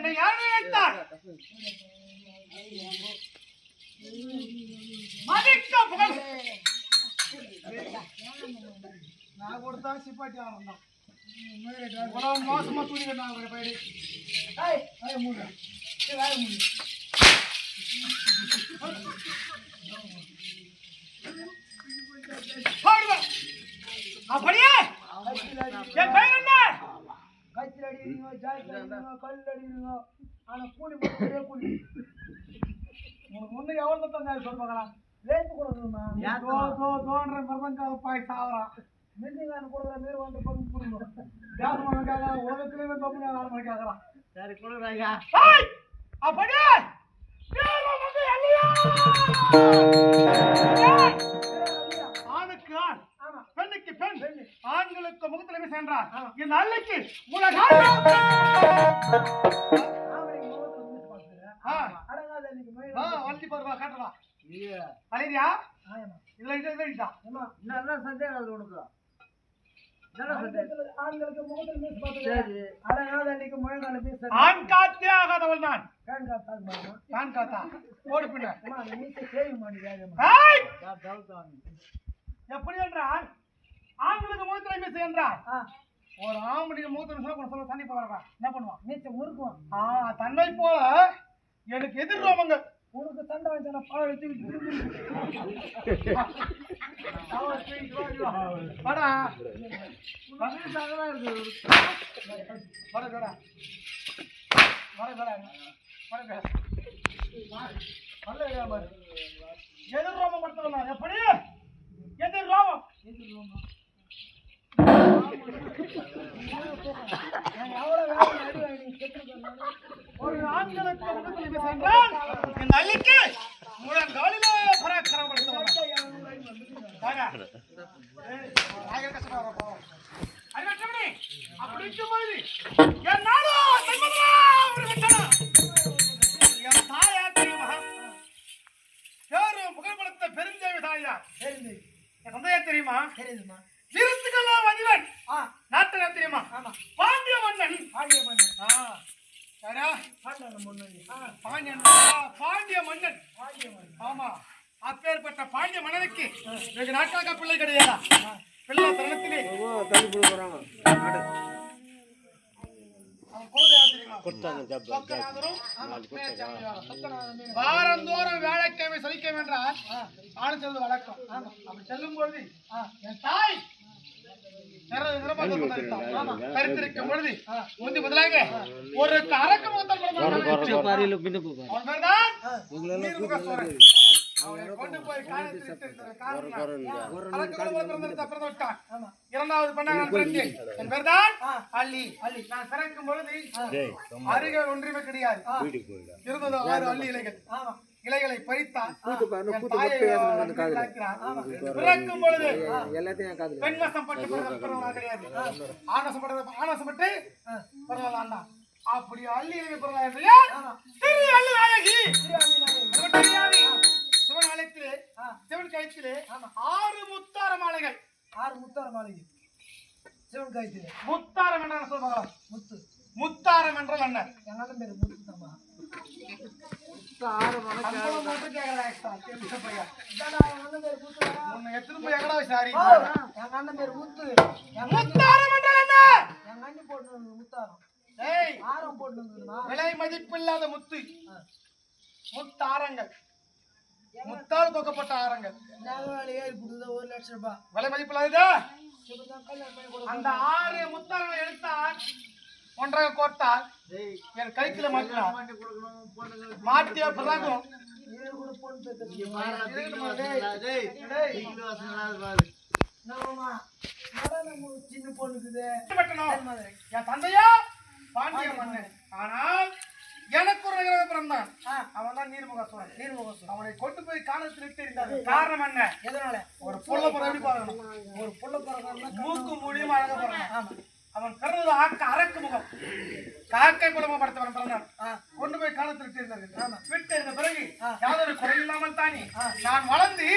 என்னை யார் நினைத்தார் மதிக்க புகழ். நான் கொடுத்தா சிப்பாட்டி ஆரம்பம் இவ்வளவு மோசமா துணி கட்டினாங்க பயிர். ஏய் வாய மூடு. போடுங்க. அப்படியே. என் ஜாய்க்கு அடிக்கிறீங்க கல் அடிக்கிறீங்க ஆனா கூலி போட்டு கூலி. உனக்கு முன்ன எவ்வளவு தந்தாரு சொல்லுவாங்களா? லேத்து கொடுக்கணுமா தோன்ற மருதங்கார பாய் சாவறான் மில்லிங்கான கொடுக்குற மாரி வந்து பக்கம் கேட்கறான் உலகத்திலேயே தப்பு ஆரம்பம் கேட்கறான் சரி கொடுக்குறாங்க ஏய்! அப்படியே பெண்ணுக்கு பெண் ஆண்களுக்கு முகத்திலமே சென்றார். இந்த அல்லைக்கு வளர்த்தி பாருவா காட்டுவா அலையா இதுல நல்லா சந்தேகம் உனக்கு. ஆண் காத்தே ஆகாதவள் நான். ஆண் காத்தா? ஓடு பின்ன. எப்படி என்றால் முகத்திலமே சென்றார் ஆ. ஒரு ஆம்படிக்கு மூத்திரம் சொல்ல சொல்ல தண்ணி போகிறவா என்ன பண்ணுவான் மீசை முறுக்குவான் ஆ தன்னை போல எனக்கு எதிர் ரோமங்க. உனக்கு சண்டை வச்சா பழம் வச்சு வாடா. பகலுக்காகதான் இருக்குது வர கடா வர கடா வர கடா நல்ல பாரு எதிர் ரோமம் படுத்தலாம் எப்படி எதிர் ரோமம். ஒரு ஆண்களுக்கு முகத்தில் சென்றால் இந்த அள்ளிக்கு முழங்காலிலே அப்படி இருக்கும்போது, கருத்திருக்கும் பொழுது. முதலாக ஒரு அரக்க முகத்தால் கொண்டு போய். இரண்டாவது பிறந்தேன். என் பேர்தான் அள்ளி. அள்ளி. நான் பிறக்கும் பொழுது அருகில் ஒன்றுமே கிடையாது. இருந்தது ஆறு அள்ளி இலைகள். இலைகளை பறித்தான். பிறக்கும் பொழுது பெண் வசப்பட்டு பிறந்த- பிறந்தவனா கிடையாது. ஆனசப்பட்டது ஆனசப்பட்டு பிறந்தவன் தான் அப்படி அள்ளி இலை பிறந்தா இல்லையா திரு அள்ளி நாயகி. அது மட்டும் கிடையாது. சிவன் ஆலயத்திலே சிவன் கழுத்திலே ஆறு முத்தார மாலைகள். ஆறு முத்தார மாளிகை சிவன் காய்ச்சி முத்தாரம் என்ன சொல்லுவாங்க முத்து. முத்தாரம் என்றால் என்ன? அண்ணன் பேரு முத்து தாமா சம்பளம் மட்டும் கேட்கல extra. தெரிஞ்ச பையன். இதாடா, எங்க அண்ணன் பேரு முத்துடா. உன்னை எத்தனை போய் எங்கடா சாரி? ஆ, எங்க அண்ணன் பேரு முத்து. எங்க முத்தாரம் என்றால் என்ன? எங்க அண்ணி போட்டு வந்தது முத்தாரம். ஏய் ஆரம் போட்டு வந்ததுமா விலை மதிப்பில்லாத முத்து. முத்தாரங்கள். முத்தால் கொக்கப்பட்ட ஆரங்கள். ஒரு லட்சம் ரூபாய் விலை பண்ணி கொடுக்கணும். அந்த ஆறு முத்தாரங்களை எடுத்தால் ஒன்றாக கோர்த்தால் என் கைக்குள்ள மாட்டினார் மாட்டிய பிறகும். என் தந்தையா? பாண்டிய மன்னன். ஆனால் எனக்கு ஒரு நிகழ்வு பிறந்தான் அவன் தான் நீர்முக சோழன் நீர்முக சோழன் அவனை கொண்டு போய் காலத்தில் இட்டு இருந்தார் காரணம் என்ன? எதனால? ஒரு புள்ள பிறகு ஒரு புள்ள பிறக்கணும்னா மூக்கு மூலியம் அழகா பிறக்கணும் அவன் பிறந்தது ஆக்க அரக்கு முகம். காக்கை குலம படுத்தவன் பிறந்தான். கொண்டு போய் காலத்தில் சேர்ந்தார்கள் விட்டு இருந்த பிறகு யாதொரு குறையில்லாமல் தானே. நான் வளர்ந்து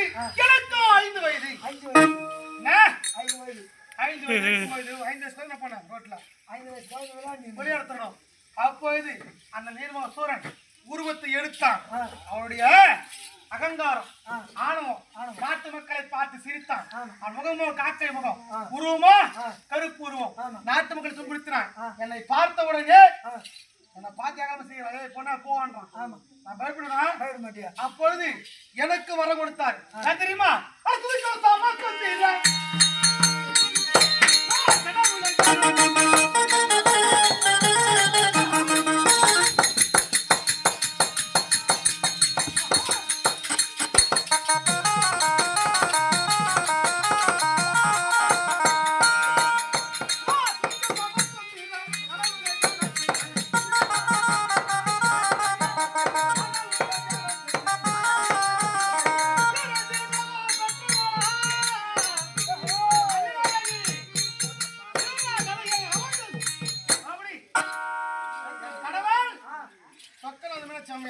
எனக்கு ஐந்து வயது. ஐந்து வயது. ஐந்து வயது. ஐந்து வயசுல நான் போனேன் ரோட்ல. ஐந்து வயசு வெளியெடுத்தணும் அப்போது அந்த நீர்ம சூரன் உருவத்தை எடுத்தான். அவனுடைய அகங்காரம் ஆணவம் நாட்டு மக்களை பார்த்து சிரித்தான். அவன் முகமோ காக்கை முகம்? உருவம்? நாட்டு மக்கள் துன்புறுத்தினான் என்னை பார்த்த உடனே என்னை பார்த்தியாகாம செய்யலாம் ஏய் பொண்ணா போவான்றான் நான் பயப்படுவேன் பயப்பட மாட்டியா? அப்பொழுது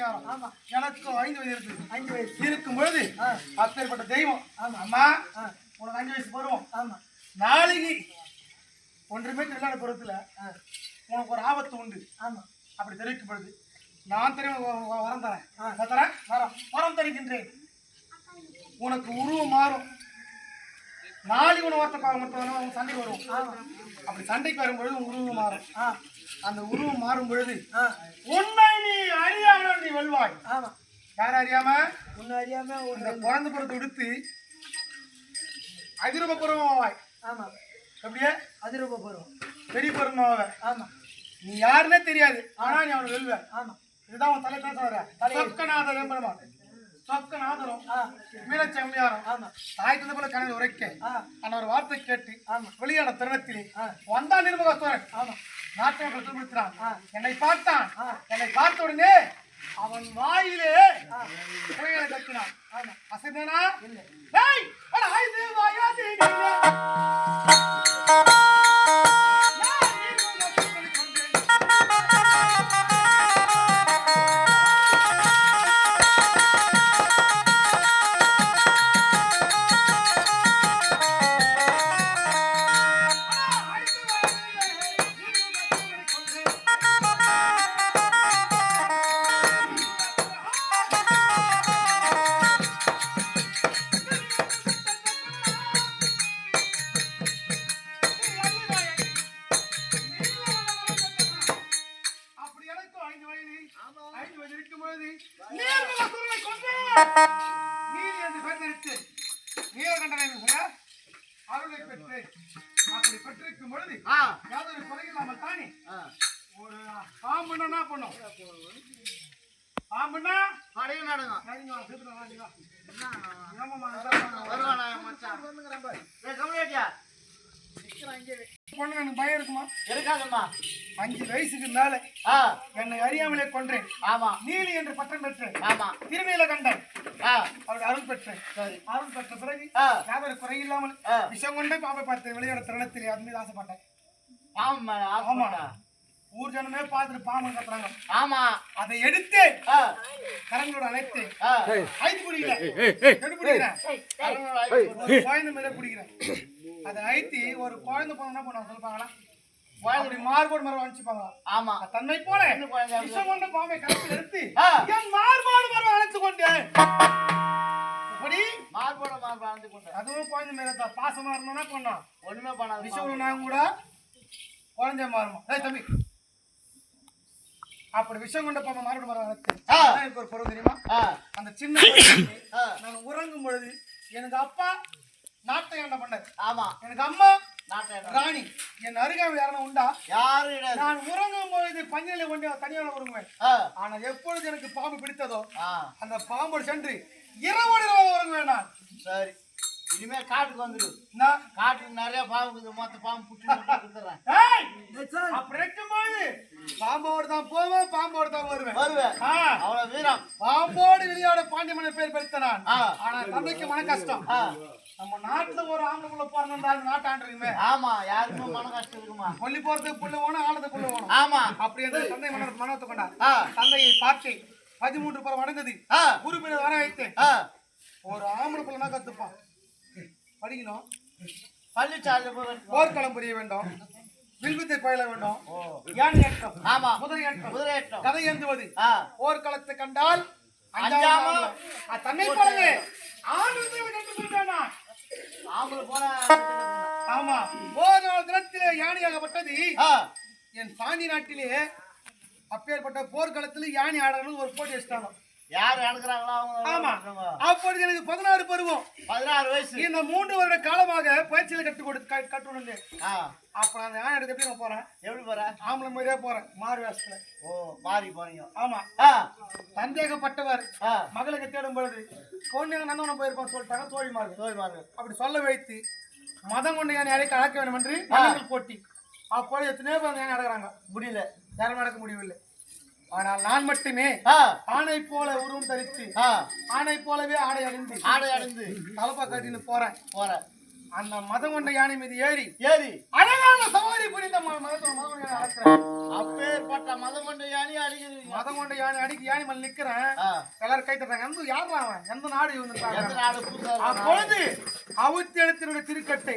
அது மேல செம்மையாரம் ஆமா. எனக்கு ஐந்து வயது இருக்கு ஐந்து வயசு. இருக்கும் பொழுது அப்பேற்பட்ட தெய்வம். அம்மா உனக்கு அஞ்சு வயசு பருவம். ஆமா. நாளைக்கு ஒன்றுமே இல்லாத பருவத்துல உனக்கு ஒரு ஆபத்து உண்டு. ஆமா. அப்படி தெரிவிக்கப்படுது. நான் தெரியும் வரம் தரேன். தரேன்? வரம். வரம் தருகின்றேன். உனக்கு உருவம் மாறும். நாளைக்கு உன வார்த்தை உன் சண்டைக்கு வரும் அப்படி சண்டைக்கு வரும்பொழுது உருவம் மாறும். அந்த உருவம் மாறும் பொழுது உன்னை நீ அறியாமல் நீ வெல்வாய். ஆமா. யார் அறியாம? உன்னை அறியாம இந்த குழந்தை பருவத்தை விடுத்து அதிரூப பருவமாவாய் ஆமா. அப்படியே அதிரூப பருவம் பெரிய பருவமாவ ஆமா. நீ யாருன்னே தெரியாது. ஆனா நீ அவனை வெல்வ. ஆமா. இதுதான் உன் தலை தான் சொல்ற சொக்கநாத வெம்பரமா சொக்கநாதரும் மீனச்செம்மியாரும் ஆமா. தாய் தந்தை போல கனவு உரைக்க. அந்த ஒரு வார்த்தை கேட்டு வெளியான தருணத்திலே ஆ. வந்தா நிர்மகஸ்வரன் ஆமா. நாட்டை ஆ. என்னை பார்த்தான். என்னை பார்த்த உடனே அவன் வாயிலே கட்டினான். ஆமா. அசைந்தனா? இல்ல. இருக்காதம்மா அஞ்சு வயசுக்கு மேல. ஆ. என்னை அறியாமலே கொன்றேன். ஆமா. நீலி என்று பட்டம் பெற்றேன். ஆமா. திருநீலகண்டன் ஆ. அவருடைய அருள் பெற்றேன். சரி. அருள் பெற்ற பிறகு யாதொரு குறையில்லாமல் ஆ. விஷம் கொண்டே பாப்பை பார்த்து விளையாட தருணத்திலே அது மீது ஆசைப்பட்டேன். ஆமா ஆமா. ஆமா ஊர் ஜனமே பார்த்துட்டு பாம்பு கத்துறாங்க. ஆமா. அதை எடுத்து கரங்களோட அழைத்து ஐந்து குடிக்கிறேன். ஒரு குழந்தை மேல குடிக்கிறேன். அதை ஐத்தி ஒரு குழந்தை போனா என்ன பண்ணுவாங்க சொல்லுவாங்களா அப்படி மார்போடு மரம் அனுப்பிச்சுப்பாங்க ஆமா. தன்னை போல விஷம் கொண்ட பாம்பை கருத்தில் எடுத்து. என் மார்போடு மரம் அழைத்து கொண்டேன் இப்படி மார்போட மார்பு அழுந்து கொண்டு. அதுவும் குழந்தை மேல பாசமா இருந்தோம்னா பண்ணோம் ஒண்ணுமே பண்ணாது விஷம் நாங்க கூட குழந்தை மாறுமா. ஏய் தம்பி. அப்படி விஷம் கொண்ட பாம்பை மார்போடு மரம். அதான் எனக்கு ஒரு பொருள் தெரியுமா? அந்த சின்ன நான் உறங்கும் பொழுது எனக்கு அப்பா நாட்டை என்ன பண்ணாரு ஆமா. எனக்கு அம்மா ராணி என் அருகாமல் யாரும் உண்டா? யாரு நான் உறங்கும் பொழுது பஞ்சனில கொண்டு தனியாக உறங்குவேன். ஆனா எப்பொழுது எனக்கு பாம்பு பிடித்ததோ அந்த பாம்போடு சென்று இரவோடு இரவு உறங்குவேன் நான். சரி. இனிமே காட்டுக்கு வந்துடு நான், காட்டுக்கு நிறைய பாம்பு மொத்த பாம்பு புட்டி அப்படி இருக்கும்போது பாம்போடு தான் போவேன் பாம்போடு தான் வருவேன். வருவேன். அவ்வளவு வீரம். பாம்போடு விளையாட பாண்டிய மன்னர் பேர் பெருத்த நான். ஆனா தந்தைக்கு மன கஷ்டம். நம்ம நாட்டுல ஒரு ஆம்பளைக்குள்ள பிறந்தா அந்த நாட்டு ஆண்டுமே ஆமா யாருக்கும் மன கஷ்டம் இருக்குமா? கொல்லி போறதுக்கு புள்ள வேணும் ஆனதுக்கு புள்ள வேணும். ஆமா. அப்படி என்று தந்தை மன்னர் மனத்தை கொண்டார். ஆ. தந்தையை பார்த்து பதிமூன்று அடைந்தது. ஆ. குருபினை வர வைத்து ஒரு ஆம்பளை புள்ளனா கத்துப்பான்? படிக்கணும். பள்ளிச்சாலை போர்க்களம் புரிய வேண்டும். வில்வித்தை பயில வேண்டும். யானை ஏற்றம். ஆமா. குதிரை ஏற்றம். குதிரை ஏற்றம். கதை ஏந்துவது. ஆ. போர்க்களத்தை கண்டால் அஞ்சாமல் தன்னை போலவே. இவன் என்று சொல்றானா? ஆமா நாள் தினத்திலே யானையாகப்பட்டது. என் பாண்டி நாட்டிலே அப்பேற்பட்ட போர்க்களத்தில் யானை ஆடணும் ஒரு போட்டி வச்சிட்டாங்க யார் எடுக்கிறாங்களோ ஆமா. அப்பொழுது எனக்கு பதினாறு பருவம். பதினாறு வயசு. இந்த மூன்று வருட காலமாக பயிற்சியில கட்டு கொடுத்து க- கட்டுணுங்க ஆ. அப்ப நான் யானை எடுக்க நான் போறேன்? எப்படி போற? ஆம்பளை மாதிரியே போறேன். மாறு வேஷத்துல. ஓ மாறி போறீங்க ஆமா. சந்தேகப்பட்டவர் மகளுக்கு தேடும் பொழுது பொண்ணு நந்தவனம் போயிருப்பான்னு சொல்லிட்டாங்க தோழிமார்கள் மாறு. அப்படி சொல்ல வைத்து மதம் கொண்டு யானை அழைக்க வேண்டும் என்று போட்டி. அப்போது எத்தனையோ பேர் யானை அடக்குறாங்க முடியல. யாரும் நடக்க முடியவில்லை. ஆனால் நான் மட்டுமே ஆணை போல உருவம் தரித்து ஆணை போலவே ஆடை அணிந்து ஆடை அடைந்து தலப்பா கட்டின்னு போறேன். போற அந்த மதம் கொண்ட யானை மீது ஏறி ஏறி. அழகான சவாரி புரிந்த அப்பேற்பட்ட மதம் கொண்ட யானி அடிக்கிறீங்க. மதம் கொண்ட யானை அடிக்கு யானை மேல நிக்கிறேன். எல்லாரும் கை தட்டுறாங்க. எந்த யாரா அவன்? எந்த நாடு எந்த இவனு நாடு? புதுசா அப்பொழுது அவுத்தி எழுத்தினுடைய திருக்கட்டை.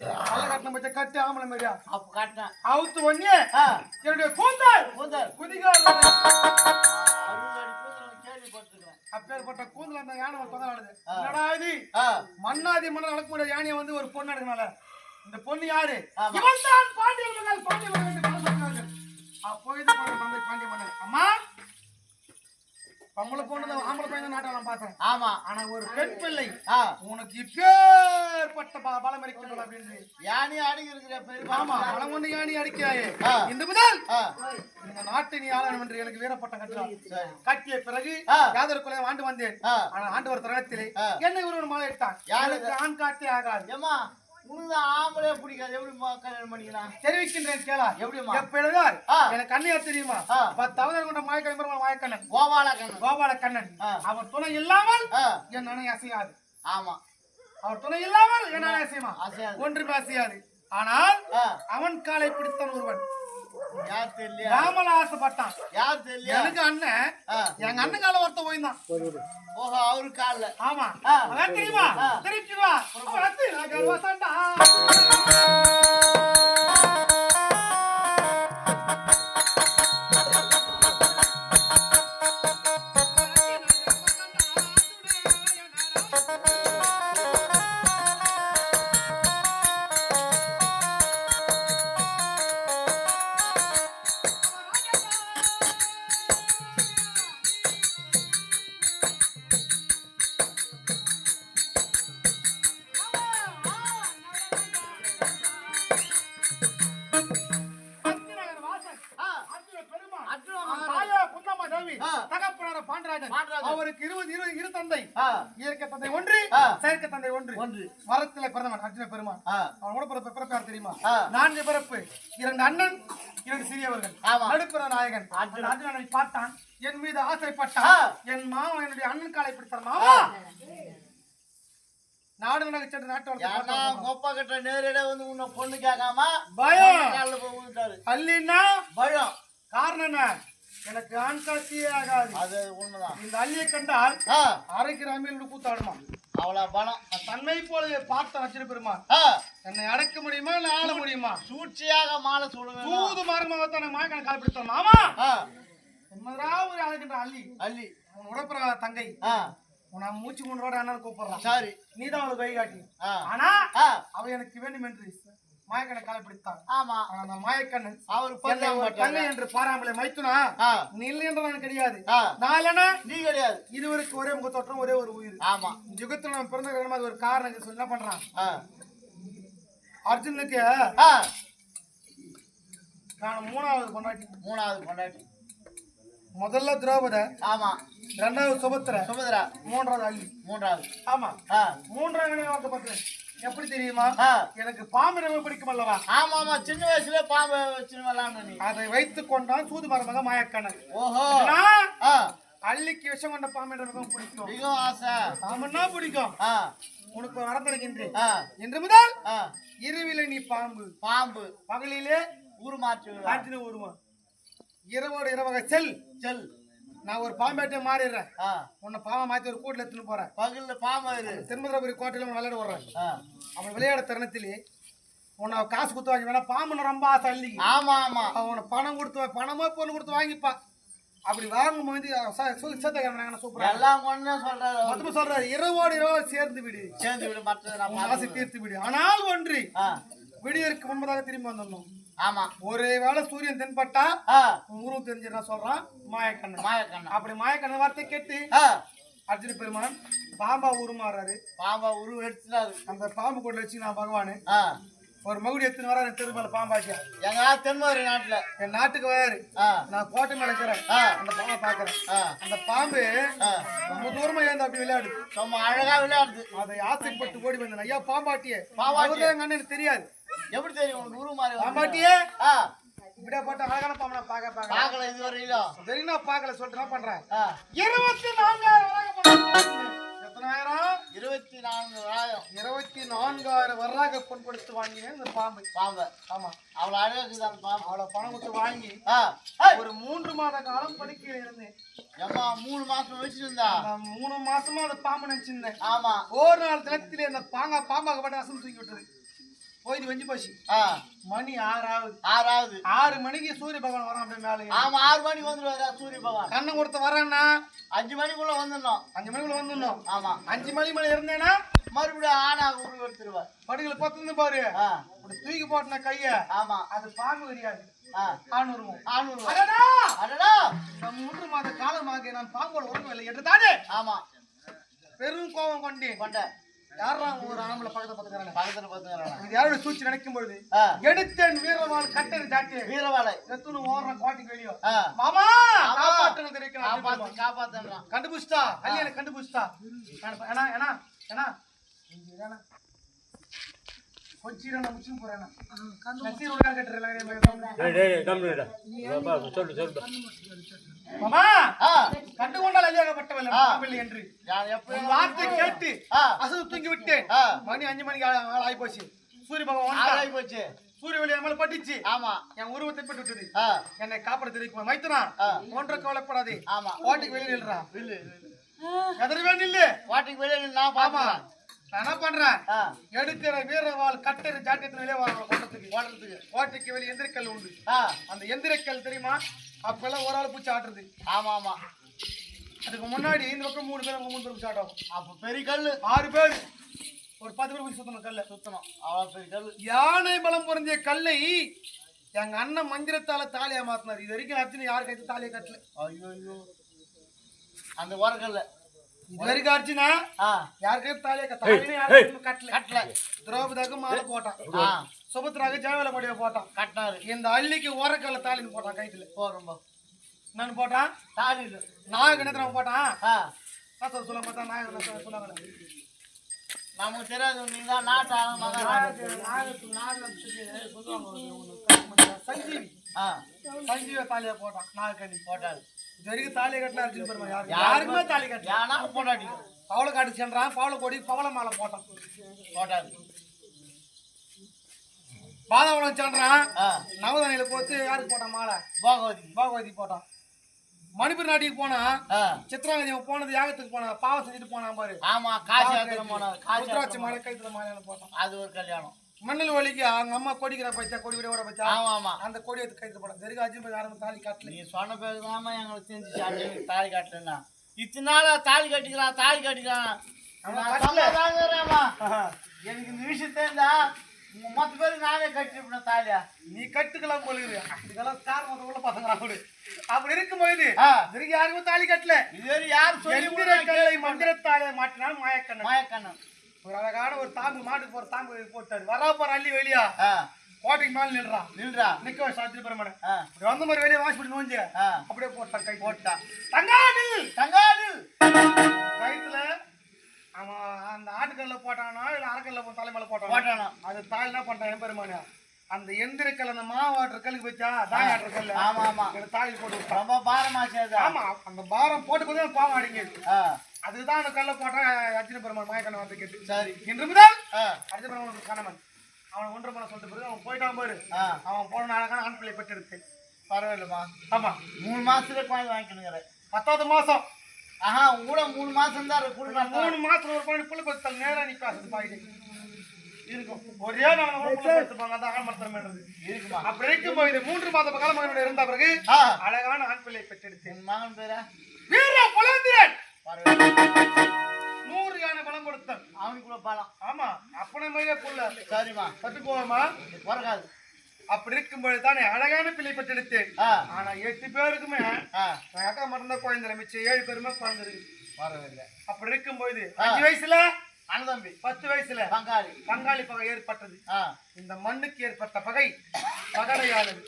கட்டின பச்சை கட்டு ஆம்பளை மாதிரியா அப்ப காட்டினேன் அவுத்து என்னுடைய கூந்தல்? கூந்தல். குதிகால். அப்பேற்பட்ட கூந்தல் அந்த யானை ஒரு ஆ. என்னடா இது? மன்னாதி மன்னர் நடக்கக்கூடிய யானையை வந்து ஒரு பொண்ணு எடுக்கனால இந்த பொண்ணு யாரு. இவன் தான் பாண்டிய மன்னர் பாண்டிய மன்னர் என்று பல சொன்னார்கள். அப்போ இது பாண்டிய மன்னர் அம்மா பொம்பளை பொண்ணு ஆம்பளை பையன் நாட்டை நான் பார்த்தேன். ஆமா. ஆனா ஒரு பெண் பிள்ளை உனக்கு இப்பேற்பட்ட பலம் இருக்கிறது அப்படின்னு. யானி அடிக்கிற பெருமா ஆமா பலம் கொண்டு யானை அடிக்கிறாயே. ஆ. இந்த முதல். இந்த நாட்டை நீ ஆளணும் என்று எனக்கு வீரப்பட்டம் சரி கட்டிய பிறகு. யாதொரு கொலை ஆண்டு வந்தேன். ஆனா ஆண்டு ஒரு தருணத்திலே. என்னை ஒருவன் மாலை இட்டான் யாரு? எனக்கு ஆண் காட்டே ஆகாது. ஏமா உனக்கு ஆம்பளே பிடிக்காது. எப்படி கல்யாணம் பண்ணிக்கலாம்? தெரிவிக்கின்றேன் கேளா. எப்படிம்மா? எப்பொழுதால் ஆ. எனக்கு கண்ணையா தெரியுமா. பத்தாவது கொண்ட மாயக்கண்ணன் மாயக்கண்ணன். கோபால கண்ணன் கோபால கண்ணன். அவர் துணை இல்லாமல் என் அணை அசையாது. ஆமா. அவர் துணை இல்லாமல் என் அணை அசையுமா? அசையாது. ஒன்றுமே அசையாது. ஆனால் அவன் காலை பிடித்தான் ஒருவன். யார் தெரியலையா? ராமன் ஆசைப்பட்டான். யார் தெரியலையா? எனக்கு அண்ணன். எங்க அண்ணன் கால ஒருத்த போயிருந்தான் ஓஹோ அவரு கால்ல. ஆமா. தெரியுமா? ஆ. அவருக்கு இருபது இரு இரு தந்தை. இயற்கை தந்தை ஒன்று. செயற்கை தந்தை ஒன்று. ஒன்று. வரத்திலே பிறந்தவன் அர்ஜுன பெருமான். அவனோட பிறப்பு பிறப்பு யார் தெரியுமா. நான்கு பிறப்பு. இரண்டு அண்ணன் இரண்டு சிறியவர்கள். நடுப்புற நாயகன். அர்ஜுனன். பார்த்தான். என் மீது. ஆசைப்பட்டான். என் மாமன் என்னுடைய அண்ணன் காலை பிடித்தார் மாமா? நாடு நடக்க சென்று நாட்டு வளர்த்து ஏன்னா பார்த்தோம். கொப்ப கிட்ட நேரடியா வந்து உன்னை பொண்ணு கேட்காம பயம். அல்லின்னா பயம். காரணம் என்ன? எனக்கு ஆண் காட்சியே ஆகாது. அது உண்மைதான். இந்த அள்ளியை கண்டால் அரைக்கிற அம்மியில் கூத்தாடுமா? அவ்வளோ பலம். தன்மை போல பார்த்த வச்சிரு பெருமா என்னை அடக்க முடியுமா இல்லை ஆள முடியுமா? சூழ்ச்சியாக மாலை சுடுவேன் தூது மரமாக தானே மாயக்கணை கால் பிடித்தான் மாமா! ஆ. என்னடா ஒரு அழகின்ற அள்ளி? அள்ளி. உன் உடப்புற தங்கை. உன மூச்சு மூன்றோட அண்ணன் கூப்பிடுறான். சரி. நீதான் அவளுக்கு கை காட்டி. ஆனா அவ எனக்கு வேண்டும் என்று மாயக்கணை காலை பிடித்தான். ஆமா. அந்த மாயக்கண்ணன் அவர் மாட்டாங்க என்று பாராமலே மைத்துனா ஆ. நீ இல்லை என்றவன் கிடையாது. ஆ. நாலனா நீ கிடையாது. இதுவரைக்கும் ஒரே முகத்தோற்றம் ஒரே ஒரு உயிர். ஆமா. யுகத்துல நம்ம பிறந்த கிழமை அது ஒரு காரணம் சொல்லி என்ன பண்றான்? அர்ஜுனுக்கு நான் மூணாவது பொண்டாட்டி. மூணாவது பொண்டாட்டி. முதல்ல திரௌபத ஆமா. ரெண்டாவது சுபத்திர சுபத்ரா. மூன்றாவது அள்ளி. மூன்றாவது. ஆமா. மூன்றாவது பத்து எப்படி தெரியுமா? எனக்கு பாம்பு ரொம்ப பிடிக்கும் அல்லவா? ஆமா ஆமா சின்ன வயசுல பாம்பு விளாண்டு நீ. அதை வைத்துக் கொண்டான் சூது மரமாக மாயக்கண்ணன். ஓஹோ. அள்ளிக்கு விஷம் கொண்ட பாம்பு என்ற மிகவும் பிடிக்கும். மிகவும் ஆசை. பாம்புன்னா பிடிக்கும். உனக்கு ஆ, இன்று முதல். இரவில நீ பாம்பு. பாம்பு. பகலிலே ஊர் மாற்று காற்றின உருவா இரவோட இரவாக செல். செல். நான் ஒரு பாம்பேட்டை மாறிடுறேன். உன்னை பாம்பை மாத்தி ஒரு கூட்டில் எடுத்துன்னு போறேன். பகல்ல பாம்பு திருமதிரபுரி கோட்டையில உன்னை விளையாட விடுறேன் ஆ. அவன் விளையாட தருணத்திலே உன்னை காசு கொடுத்து வாங்கி வேணா பாம்புன்னு ரொம்ப ஆசை அள்ளிக்கு ஆமா ஆமா. அவனை பணம் கொடுத்து பணமோ பொருள் கொடுத்து வாங்கிப்பா. அப்படி வாங்கும்போது ச- சொல்லி சேர்த்த சூப்பரா எல்லாம் கொண்டு சொல்றாரு அவரு. மொத்தமா சொல்றாரு இரவோடு இரவு சேர்ந்து விடு. சேர்ந்து விடு உன் ஆசை. தீர்த்து விடு. ஆனால் ஒன்று விடியற்கு முன்பதாக திரும்பி வந்துடணும் ஆமா. ஒரே வேளை சூரியன் தென்பட்டா உருவம் தெரிஞ்சு நான் சொல்றான் மாயக்கண்ணன். மாயக்கண்ணா அப்படி மாயக்கண்ணன் வார்த்தை கேட்டு அர்ஜுன பெருமான் பாம்பா உருமாறாரு பாம்பா உருவம் எடுத்துட்டாரு. அந்த பாம்பு கூட வச்சு நான் பகவானு ஒரு மகுடி எடுத்துன்னு வர திருமலை பாம்பாக்கியா. எங்க தென்மதுரை நாட்டுல. என் நாட்டுக்கு வராரு. நான் கோட்டை மேல இருக்கிறேன். அந்த பாம்பை பாக்குறேன் அந்த பாம்பு. ரொம்ப தூரமா ஏந்து அப்படி விளையாடுது. சும்மா அழகா விளையாடுது. அதை ஆசைப்பட்டு ஓடி வந்தேன். ஐயா பாம்பாட்டியே. பாம்பாட்டி. எங்க அண்ணனுக்கு தெரியாது. எப்படி தெரியும் உனக்கு உருவம் மாறி ஆ, இப்படியே போட்ட அழகான பாம்பை நான் பாக்க பாக்க பார்க்கல இதுவரையிலும் சரி நான் பாக்கல சொல்லிட்டு என்ன பண்றேன். இருபத்தி நான்காயிரம். எத்தனாயிரம்? இருபத்தி நான்கு ஆயிரம். இருபத்தி நான்காயிரம் வராக பொன் கொடுத்து வாங்கினேன் இந்த பாம்பு. பாம்பு. ஆமா. அவ்வளவு அழகா இருக்குது அந்த பாம்பு? அவ்வளவு பணம் கொடுத்து வாங்கி ஒரு மூன்று மாத காலம் படுக்கையில இருந்தேன். எம்மா மூணு மாசம் வச்சிருந்தா மூணு மாசமா அந்த பாம்பு நினைச்சிருந்தேன். ஆமா. ஒரு நாள் தினத்திலே அந்த பாங்கா பாம்பாகப்பட்ட அசம் தூக்கி விட்டது. போய் வெஞ்சி போச்சு. மணி ஆறாவது. ஆறாவது. ஆறு மணிக்கு சூரிய பகவான் வரான் அப்படியே மேலே. ஆமா ஆறு மணிக்கு வந்துருவாரு சூரிய பகவான். கண்ணை கொடுத்து வரான்னா அஞ்சு மணிக்குள்ள வந்துடணும். அஞ்சு மணிக்குள்ள வந்துடணும். ஆமா. அஞ்சு மணி மேல இருந்தேன்னா? மறுபடியும் ஆணாக உருவம் எடுத்துருவார். படுகளை பத்து பாரு. ஆ, அப்படி தூக்கி போட்டன கைய ஆமா. அது பாம்பு தெரியாது ஆ, ஆண் உருவம் ஆணூறு அடடா! அடடா! நான் மூன்று மாத காலமாக நான் பாம்போட உறங்கவில்லை என்று தானே ஆமா. பெரும் கோபம் கொண்டேன். கொண்ட யாரா ஒரு ஆம்பளை பக்கத்துல பார்த்துக்கிறாங்க பக்கத்துல பாத்துக்கிறாங்க இது யாரோட சூழ்ச்சி நினைக்கும் பொழுது? ஆ, எடுத்தேன் வீரவாள் கட்டை சாட்டி வீரவாளை. எத்துணு ஓடுறான் கோட்டைக்கு வெளியோ. மாமா தெரிவிக்கிறான் காப்பாத்து காப்பாத்துறான் கண்டுபிடிச்சிட்டா? கல்யாண கண்டுபிடிச்சிட்டா? ஏன்னா ஏன்னா ஏன்னா ஏன்னா கொஞ்சம் நான் முடிச்சு. போறேன் நசீர் உடனே கட்டுறேன் டேய் டேய் கம்ப்ளீட்டா சொல்லு சொல்லு. மாமா ஆ, கண்டு கொண்டால் அழியாகப்பட்டவள் ஆ. பாம்பில்லை என்று. வார்த்தை கேட்டு அசது தூங்கி விட்டேன். மணி அஞ்சு மணிக்கு ஆகி போச்சு சூரிய பகவான். போச்சு சூரிய ஒளி மேல பட்டுச்சு. ஆமா. என் உருவத்தை பட்டு விட்டது என்னை காப்பாட தெரிவிக்குமா? மைத்துனா. ஒன்ற கவலைப்படாதே. ஆமா. கோட்டைக்கு வெளியே நில்றா. வில்லு எதிரவே நில்லு வாட்டிக்கு வெளியே நான் நான் என்ன பண்றேன்? எடுக்கிற வீரவாள் கட்டெரு ஜாக்கெட் வெளியே வரணும் கோட்டத்துக்கு ஓடுறதுக்கு. கோட்டைக்கு வெளியே எந்திரக்கல் உண்டு. அந்த எந்திரக்கல் தெரியுமா? அப்பெல்லாம் ஒரு ஆள் பூச்சி ஆட்டுறது. ஆமா ஆமா. அதுக்கு முன்னாடி இந்த பக்கம் மூணு பேர் மூணு பேர் பூச்சி ஆட்டும் அப்ப பெரிய கல்லு. ஆறு பேர். ஒரு பத்து பேர் பூச்சி சுத்தணும் கல்ல. சுத்தணும். அவ்வளவு பெரிய கல்லு. யானை பலம் பொருந்திய கல்லை எங்க அண்ணன் மந்திரத்தால தாலியா மாத்தினார். இது வரைக்கும் அர்ஜுன் யாரு கைத்து தாலியை கட்டல. ஐயோ ஐயோ. அந்த ஓரக்கல்ல. தாலியை யாரு கைத்தும் கட்டல. கட்டல. திரௌபதிக்கு மாலை போட்டான். ஆ. சுபத்ராக்கு ஜெயவேல கொடிய போட்டான். கட்டினாரு. இந்த அள்ளிக்கு ஓரக்கல்ல தாலின்னு போட்டான் கைத்துல. போறோம் நான் போட்டான்? தாலி நாயக நேரத்துல போட்டான். சொல்ல மாட்டான் நாயகன் சொன்னாங்க நமக்கு தெரியாது நீங்க தான் நாட்டு ஆளு, மகன் நாட்டு. நாயகத்துக்கு நாயகத்துக்கு சொல்லுவாங்க. சஞ்சீவி. ஆ. சஞ்சீவ தாலியை போட்டான். நாயக்கனி போட்டாரு. வரைக்கும் தாலியை கட்டல அர்ஜுன் பெருமா யாரு யாருக்குமே தாலி கட்டல. யானா போட்டாடி பவள காட்டு சென்றான் பவள கொடி பவள மாலை போட்டான். போட்டாரு. பாதாவளம் சென்றான் நவதனையில போட்டு யாருக்கு போட்டான் மாலை? போகவதி. பாகவதி போட்டான். மணிப்பூர் நாட்டுக்கு போனா சித்ராங்கதி அவன் போனது யாகத்துக்கு போனான் பாவம் செஞ்சுட்டு போனான் பாரு. ஆமா காசி ருத்ராட்சி யாத்திரை மாலை கைத்துல மாலைன்னு போட்டான். அது ஒரு கல்யாணம். மண்ணல் வலிக்கு அவங்க அம்மா கொடிக்கிற பச்சா கொடி விட பச்சா ஆமா ஆமா. அந்த கொடி எடுத்து கைத்துல போட்டான் தெரியும் போய் யாரும் தாலி காட்டல. நீ சொன்ன பேருதாம எங்களுக்கு தெரிஞ்சுச்சு அண்ணனுக்கு தாலி கட்டலன்னா. இத்தனை நாளா தாலி கட்டிக்கிறான் தாலி. சமாதானம்மா. எனக்கு இந்த விஷயம் தெரிஞ்சா உங்க மொத்த பேருக்கு நானே கட்டிருப்பேன் தாலியா? நீ கட்டுக்கலாம் போல இரு. இதுக்கெல்லாம் ஸ்டார் மொத்த உள்ள பசங்க அப்படி அப்படி இருக்கும்போது. இதுக்கு யாருமே தாலி கட்டல. இதுவரை யார் சொல்லி எந்திர கல்லை மந்திரத்தாலே மாட்டினால் மாயக்கண்ணன். மாயக்கண்ணன். ஒரு அழகான ஒரு தாம்பு மாட்டுக்கு போற தாம்பு போட்டாரு. வரா போற அள்ளி வெளியா. கோட்டைக்கு மேல நின்றான் நில்றா. நிக்க சாத்திரி பெருமானு ஆ. இப்படி வந்த மாதிரி வெளியே வாசி பண்ணி நோஞ்சி ஆ. அப்படியே போட்டான் கை போட்டா. தங்காடில் தங்காது! கைத்துல அவன் அந்த ஆட்டுக்கல்ல போட்டானோ இல்ல அரைக்கல்ல போ- தலைமையில போட்டானோ? போட்டானா. அது தாய் என்ன பண்றான் என் பெருமானு? அந்த எந்திரக்கல் அந்த மாவாட்டுற கல்லுக்கு வச்சா தாய் ஆட்டுற கல்லு. ஆமா ஆமா. தாயில் போட்டு ரொம்ப பாரமாச்சு ஆமா அந்த பாரம் போட்டு போது பாவம் அடங்கியது ஆ. அதுதான் அந்த கல்ல போட்டான் அர்ஜுன பெருமாள் மாயக்கண்ண வந்து கேட்டு. சரி. இன்று முதல் அர்ஜுன பெருமாள் கணவன் அவன் ஒன்று பண்ண சொல்லிட்டு பிறகு அவன் போயிட்டான் பாரு ஆ, அவன் போன நாளாக்கான ஆண் பிள்ளை பெற்றெடுத்து பரவாயில்லம்மா ஆமா. மூணு மாசத்துல குழந்தை வாங்கிக்கணுங்கிற. பத்தாவது மாசம். ஆஹா கூட மூணு மாசம் தான் கொடுக்குறாங்க மூணு மாசத்துல ஒரு பையன் புள்ள பத்தல் நேரா நிக்காசு பாயிட்டு இருக்கும். ஒரே புள்ள பத்துப்பாங்க அந்த ஆண் மரத்தன்மைன்றது இருக்குமா? அப்படி இருக்கும் போது மூன்று மாத காலமாக இருந்த பிறகு அழகான ஆண் பிள்ளை பெற்றெடுத்து என் மகன் பேரா? வீர பரவாயில்ல நூறு யானை பலம் கொடுத்தான். அவனுக்கு கூட பழம் ஆமா அப்பனை மாதிரியே புள்ள சரிம்மா. கட்டுக்குவோமா பிறகாது அப்படி இருக்கும்போது தானே அழகான பிள்ளை பெற்றெடுத்தேன். ஆனா எட்டு பேருக்குமே என் அக்கா மட்டும்தான் குழந்தை மிச்சம் ஏழு பேருமே குழந்தை பரவாயில்ல. அப்படி இருக்கும்போது அஞ்சு வயசுல? அண்ணதம்பி. பத்து வயசுல? பங்காளி. பங்காளி பகை ஏற்பட்டது. இந்த மண்ணுக்கு ஏற்பட்ட பகை பகடையானது.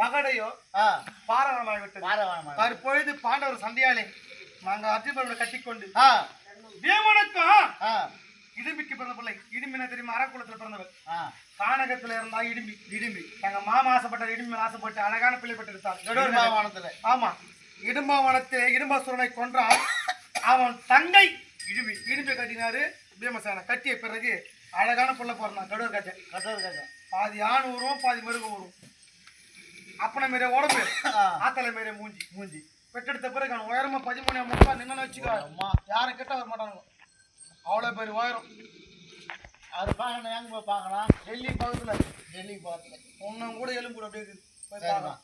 பகடையோ வாரவானமா தற்பொழுது பாண்டவர் சண்டையாளே நாங்க அர்ஜுனனை கட்டிக்கொண்டு ஆ. இடும்பிக்கு பிறந்த பிள்ளை. இடும்பின தெரியுமா? அரக்குளத்துல பிறந்தவர் கானகத்துல இருந்தா இடும்பி. இடும்பி. எங்க மாமா ஆசைப்பட்ட இடும்பி ஆசைப்பட்டு அழகான பிள்ளை பெற்று எடுத்தார் நெடுமாவானத்துல ஆமா. இடும்பாவனத்திலே இடும்பாசுரனை கொன்றான். அவன் தங்கை இடும்பி. இடும்பை கட்டினாரு பீமசேன. கட்டிய பிறகு அழகான புள்ள பிறந்தான். கடுவர் கஜ. கட்டோர் கதை பாதி ஆண் உருவம் பாதி மிருகம் உருவம் அப்பனை மாரி உடம்பு ஆத்தலை மாரி மூஞ்சி. மூஞ்சி. பெற்றெடுத்த பிறகு அவன் உயரமா பதிமூணு முப்பா நின்னு வச்சுக்கோ. அம்மா. யாரும் கிட்ட வர மாட்டாங்க அவ்வளவு பேர் உயரம். அவர் பார்க்கணும் எங்க போய் பார்க்கலாம்? டெல்லி பக்கத்துல டெல்லி பார்த்துல உன்னும் கூட எலும்பு அப்படியே போய். பார்க்கலாம்.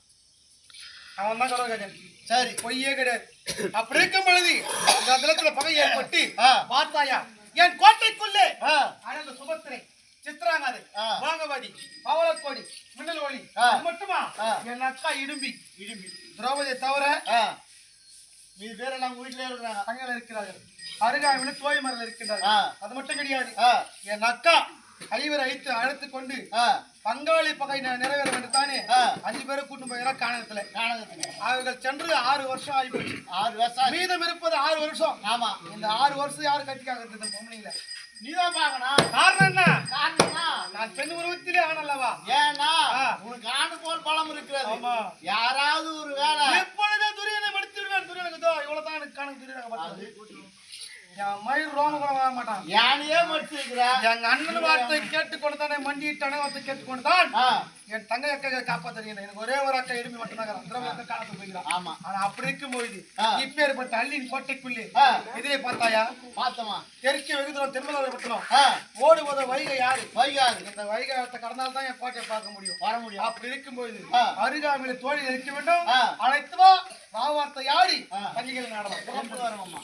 அவன் தான் கடவுள் கஜன் சரி. பொய்யே கிடையாது. அப்படி இருக்கும் பொழுது இந்த தினத்துல பகை ஏற்பட்டு பார்த்தாயா? என் கோட்டைக்குள்ளே. அழகு சுபத்திரை. சித்ராங்காது ஆ. வாங்கவாதி பவளக்கோடி மின்னல் ஒளி. அது மட்டுமா. என் அக்கா இடும்பி. இடும்பி. திரௌபதியை தவிர மீது பேர் எல்லாம் வீட்டிலே இருக்கிறாங்க தங்கள் இருக்கிறார்கள். அருகாமையில் தோய் மரல் இருக்கின்றார்கள். அது மட்டும் கிடையாது. என் அக்கா ஐவரை அழைத்து அழைத்து கொண்டு பங்காளி பகை நிறைவேற வேண்டும் தானே. அஞ்சு பேரை கூட்டு போகிறார் காணகத்துல. காணகத்துக்கு அவர்கள் சென்று ஆறு வருஷம் ஆகி போச்சு ஆறு வருஷம் மீதம் இருப்பது ஆறு வருஷம். ஆமா. இந்த ஆறு வருஷம் யாரு கட்டிக்காக இந்த பொம்பளைங்கள? நீதான் பார்க்கணும். காரணம் என்ன? காரணம்னா நான் பெண் உருவத்திலே ஆனல்லவா ஏன்னா. உனக்கு ஆண்டு போல் இருக்கிறது. ஆமா. யாராவது ஒரு வேலை எப்பொழுதே துரியனை மடித்துடுவேன் துரியனுக்கு இதோ இவ்வளவு தான் எனக்கு கணக்கு துரியனை என் மயில் ரோம கூட வர மாட்டான். யானையே மடிச்சிருக்கிற. எங்க அண்ணன் வார்த்தை கேட்டுக்கொண்டு தானே மண்டிட்டானே வார்த்தை கேட்டுக்கொண்டு தான் ஆ. என் தங்கை அக்கா காப்பாத்துறீங்க. எனக்கு ஒரே ஒரு அக்கா எலும்பி மட்டும் தான் திரவ அக்கா காலத்து ஆமா. ஆனா அப்படி இருக்கும்போது ஆ. இப்பேற்பட்ட அள்ளின் கோட்டைக்குள்ளே ஆ. எதிரே பார்த்தாயா? பார்த்தமா. தெற்கே வெகு தூரம் திருமலை பட்டணும் ஓடுவத வைகை யாரு வைகாது இந்த வைகாரத்தை கடந்தால் தான் என் கோட்டையை பார்க்க முடியும். வர முடியும். அப்படி இருக்கும்போது ஆ. அருகாமையில தோழி இருக்க வேண்டும். ஆ. அழைத்து வா. வாவார்த்தை யாடி நாடலாம். புறப்பட்டு வரோம்மா